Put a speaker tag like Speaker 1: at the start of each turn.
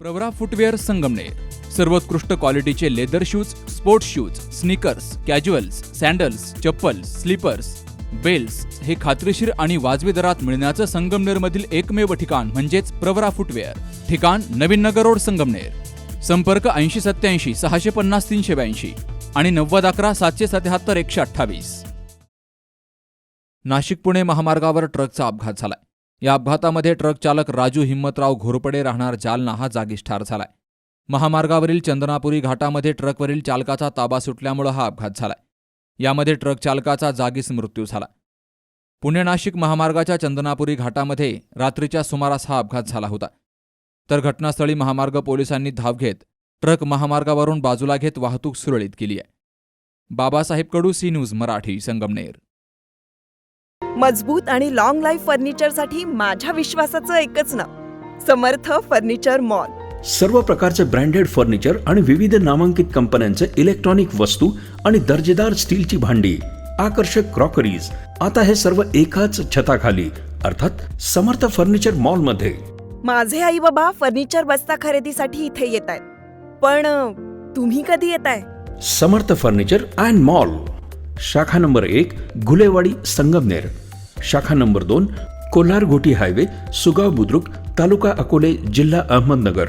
Speaker 1: Pravara footwear Sangamner. सर्वोत्कृष्ट क्वालिटीचे leather shoes sports shoes sneakers casuals sandals chappals slippers belts हे खात्रीशीर आणि वाजवी दरात मिळण्याचं संगमनेरमधील एकमेव ठिकाण म्हणजेच प्रवरा फुटवेअर. ठिकाण नवीन नगर रोड संगमनेर. संपर्क ऐंशी सत्याऐंशी सहाशे पन्नास तीनशे ब्याऐंशी आणि नव्वद अकरा सातशे सत्याहत्तर एकशे अठ्ठावीस. नाशिक पुणे महामार्गावर ट्रकचा अपघात झालाय. या अपघातामध्ये ट्रक चालक राजू हिम्मतराव घोरपडे राहणार जालना हा जागीच ठार झालाय. महामार्गावरील चंदनापुरी घाटामध्ये ट्रकवरील चालकाचा ताबा सुटल्यामुळं हा अपघात झालाय. यामध्ये ट्रक चालकाचा जागीच मृत्यू झाला. पुणे नाशिक महामार्गाच्या चंदनापुरी घाटामध्ये रात्रीच्या सुमारास हा अपघात झाला होता. तर घटनास्थळी महामार्ग पोलिसांनी धाव घेत ट्रक महामार्गावरून बाजूला घेत वाहतूक सुरळीत केली आहे. Babasaheb Kadu C news Marathi Sangamner.
Speaker 2: मजबूत आणि लॉंग लाईफ फर्निचरसाठी माझ्या विश्वासाचं एकच नाव समर्थ फर्निचर मॉल.
Speaker 3: सर्व प्रकारचे ब्रँडेड फर्निचर आणि विविध नामांकित कंपन्यांचे इलेक्ट्रॉनिक वस्तू आणि दर्जेदार स्टीलची भांडी आकर्षक क्रॉकरीज आता हे सर्व एकाच छताखाली अर्थात समर्थ फर्निचर मॉलमध्ये
Speaker 2: माझे आई बाबा फर्निचर बस्ता खरेदीसाठी इथे येत आहेत. पण तुम्ही कधी येताय
Speaker 3: समर्थ फर्निचर अँड मॉल. शाखा नंबर एक घुलेवाडी संगमनेर. शाखा नंबर दोन कोल्हार घोटी हायवे सुगाव बुद्रुक तालुका अकोले जिल्हा अहमदनगर.